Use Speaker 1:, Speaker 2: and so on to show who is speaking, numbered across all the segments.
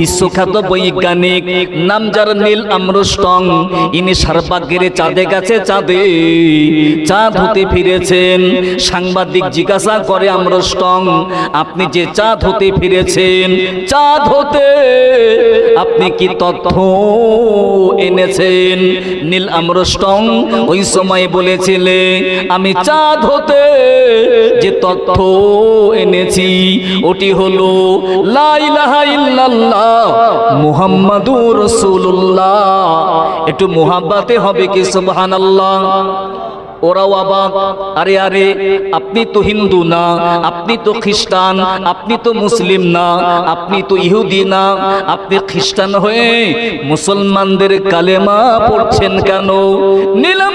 Speaker 1: বিশ্বখ্যাত বৈজ্ঞানিক, নাম যার নীল আমরস্টং ইনি সারবাগের চাঁদে গেছে চাঁদে, চাঁদ হতে ফিরেছেন। সাংবাদিক জিজ্ঞাসা করে আমরস্টং আপনি যে চাঁদ হতে ফিরেছেন, চাঁদ হতে আপনি কি তথ্য এনেছেন? নীল আমরস্টং ওই সময় বলেছিলে, আমি চাঁদ হতে যে তথ্য এনেছি, ওটি হলো লা ইলাহা ইল্লাল্লাহ। মুহাম্মাদুর রসুল্লাহ একটু মুহাম্মাতে হবে কি সুবহানাল্লাহ? ওরাও অবাক আরে আরে, আপনি তো হিন্দু না, আপনি তো খ্রিস্টান, আপনি তো মুসলিম না, আপনি তো ইহুদি না, আপনি খ্রিস্টান হয়ে মুসলমানদের কালেমা পড়ছেন কেন? নীলাম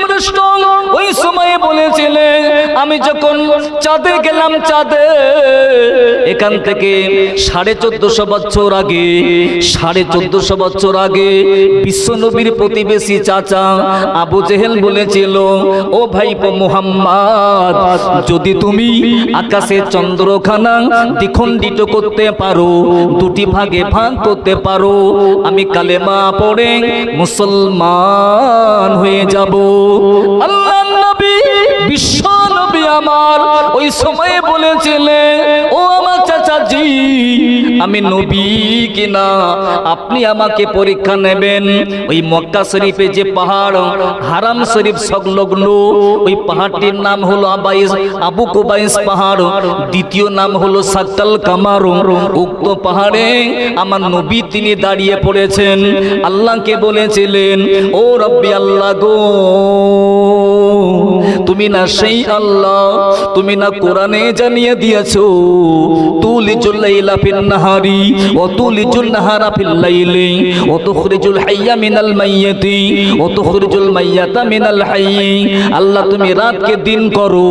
Speaker 1: ওই সময়ে বলেছিলেন আমি যখন চাঁদে গেলাম চাঁদে, এখান থেকে সাড়ে চোদ্দশো বছর আগে, সাড়ে চোদ্দশো বছর আগে বিশ্বনবীর প্রতিবেশী চাচা আবু জেহেল বলেছিল, ও ভাইপো মোহাম্মদ, যদি তুমি আকাশে চন্দ্রখানা দ্বিখণ্ডিত করতে পারো, দুটি ভাগে ভাগ করতে পারো, আমি কালেমা পড়ে মুসলমান হয়ে যাব। আল্লাহ নবী, বিশ্ব নবী আমার ওই সময়ে বলেছিলেন, ও আমার আমি নবী কিনা আপনি আমাকে পরীক্ষা নেবেন। ওই মক্কা শরীফে যে পাহাড়, হারাম শরীফ সংলগ্ন, ওই পাহাড়টির নাম হলো আবাইস, আবু কুবাইস পাহাড়। দ্বিতীয় নাম হলো সাক্কাল কামার। উক্ত পাহাড়ে আমার নবী তিনি দাঁড়িয়ে পড়েছেন। আল্লাহকে বলেছিলেন, ও রব্বি আল্লাহ গো, তুমি না সেই আল্লাহ, তুমি না কোরআনে জানিয়ে দিয়েছ আল্লাহ, তুমি রাতকে দিন করো,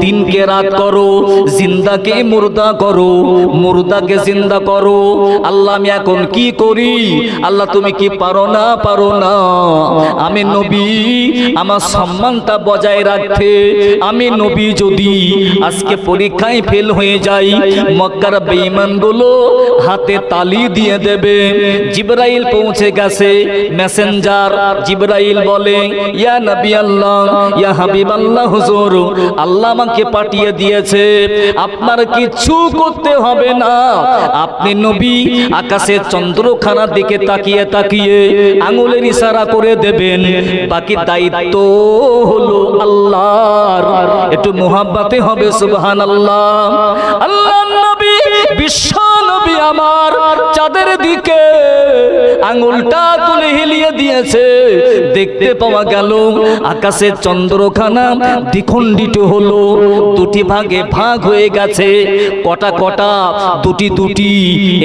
Speaker 1: দিনকে রাত করো, জিন্দাকে মুর্দা করো, মুর্দাকে জিন্দা করো। আল্লাহ, আমি এখন কি করি? আল্লাহ, তুমি কি পারো না? পারো না। আমি নবী, আমার সম্মানটা বজায় রাখতে। আমি নবী যদি আজকে পরীক্ষায় ফেল হয়ে যাই, মক্কার বেঈমানগুলো হাতে তালি দিয়ে দেবে। জিবরাইল পৌঁছে গেছে। মেসেঞ্জার জিবরাইল বলে, ইয়া নবী আল্লাহ ইয়া হাবিব আল্লাহ হুজুর, আল্লাহ আমাকে পাঠিয়ে দিয়েছে। আপনার কিছু করতে হবে না। আপনি নবী আকাশের চন্দ্রখানার দিকে তাকিয়ে তাকিয়ে আঙুলের ইশারা করে দেবেন। বাকি দায়িত্ব হলো আল্লাহর। একটু মোহাব্বাতে হবে সুবহান আল্লাহ আল্লাহ দিকে আঙুলটা তুলে হিলিয়ে দিয়েছে। দেখতে পাওয়া গেল আকাশের চন্দ্রখানা দ্বিখণ্ডিত হলো। দুটি ভাগে ভাগ হয়ে গেছে। কটা কটা, দুটি দুটি,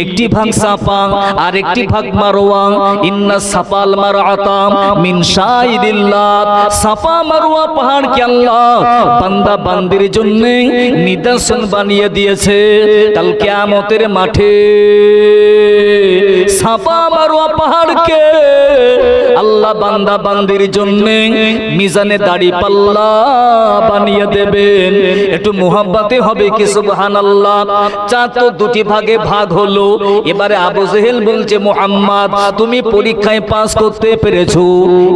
Speaker 1: একটি ভাগ সাপা আর একটি ভাগ মারোয়া। ইন্না সাপাল মারাতাম মিন শাইরিল্লাহ সাপা মারোয়া পাহাড় কে আল্লাহ বান্দা বান্দির জন্য নিদর্শন বানিয়ে দিয়েছে। কাল কিয়ামতের মাঠে সাপা মারোয়া পাহাড়কে আল্লাহ বান্দা বান্দির জন্য মিজানে দাড়ি পাল্লা বানিয়ে দেবেন। একটু মোহাব্বাতে হবে কি সুবহানাল্লাহ। চা তো দুটি ভাগে ভাগ হলো। এবারে আবু জেহেল বলছে, মোহাম্মদ, তুমি পরীক্ষায় পাস করতে পেরেছ।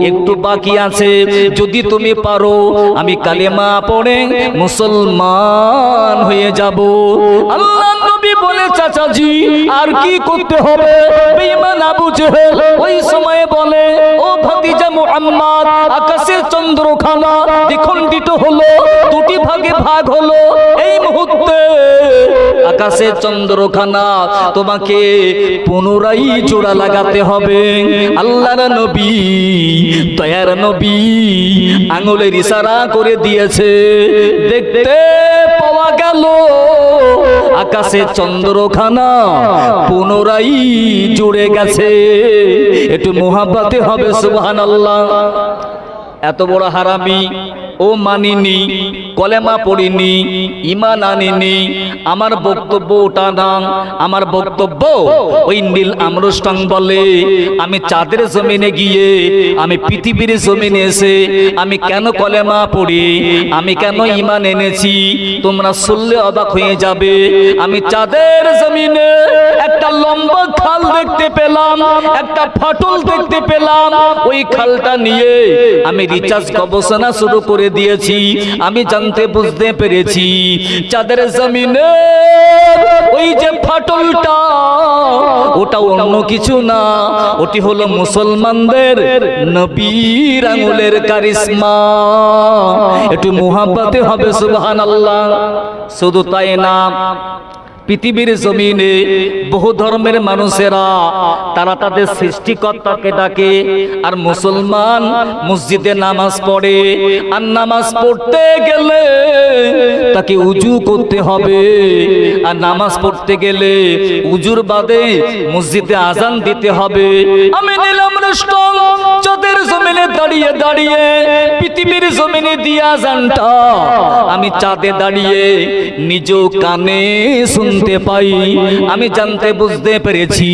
Speaker 1: একটু বাকি আছে। যদি তুমি পারো, আমি কালেমা পড়ে মুসলমান হয়ে যাব। আল্লাহ বলে, চাচাজি, আর কি করতে হবে? বেঈমান আবু জেহেল ওই সময়ে বলে, ও ভাতিজা মুহাম্মদ, আকাশের চন্দ্রখানা দ্বিখণ্ডিত হলো, দুটি ভাগে ভাগ হলো। এই মুহূর্তে আকাশের চন্দ্রখানা তোমাকে পুনরায় জোড়া লাগাতে হবে। আল্লাহর নবী, দয়ার নবী আঙুলের ইশারা করে দিয়েছে। দেখতে পাওয়া গেল আকাশে চন্দ্রখানা পুনরায় জুড়ে গেছে। একটু মোহাব্বাতে হবে সুবহানাল্লাহ। এত বড় হারামি ও মানিনি। কলেমা পড়িনি ইমান আনিনি, আমার বক্তব্য ওটা না আমার বক্তব্য ওই নীল আমরস্টাং বলে। আমি চাঁদের জমিনে গিয়ে, আমি পৃথিবীর জমিনে এসে, আমি কেন কলেমা পড়ি, আমি কেন ইমান এনেছি, তোমরা শুনলে অবাক হয়ে যাবে। আমি চাঁদের জমিনে একটা লম্বা খাল দেখতে পেলাম, একটা ফাটল দেখতে পেলাম। ওই খালটা নিয়ে আমি রিচার্জ গবেষণা শুরু করে দিয়েছি। আমি জানতে বুঝতে পেরেছি। চাঁদের জমিনে ওই যে ফাটলটা, ওটা অন্য কিছু না। ওটি হলো মুসলমানদের নবীর আঙুলের কারিশমা। একটু মোহাব্বতে হবে সুবহান আল্লাহ শুধু তাই না পৃথিবীর জমিনে বহু ধর্মের মানুষেরা, তারা তাদের সৃষ্টিকর্তাকে ডাকে আর মুসলমান মসজিদে নামাজ পড়ে। আর নামাজ পড়তে গেলে তাকে উজু করতে হবে। আর নামাজ পড়তে গেলে উজুর বাদে মসজিদে আজান দিতে হবে। আমি নিলাম চাঁদের জমিনে দাঁড়িয়ে দাঁড়িয়ে, পৃথিবীর জমিনে দিয়ে আজানটা আমি চাঁদে দাঁড়িয়ে নিজ কানে শুনতে পাই। আমি জানতে বুঝতে পেরেছি,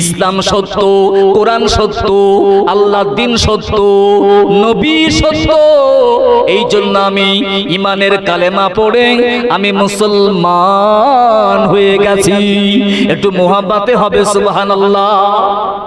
Speaker 1: ইসলাম সত্য, কোরআন সত্য, আল্লাহ দিন সত্য, নবী সত্য। এই জন্য আমি ইমানের কালেমা পড়ে আমি মুসলমান হয়ে গেছি। একটু মোহাব্বাতে হবে, সুবহানাল্লাহ।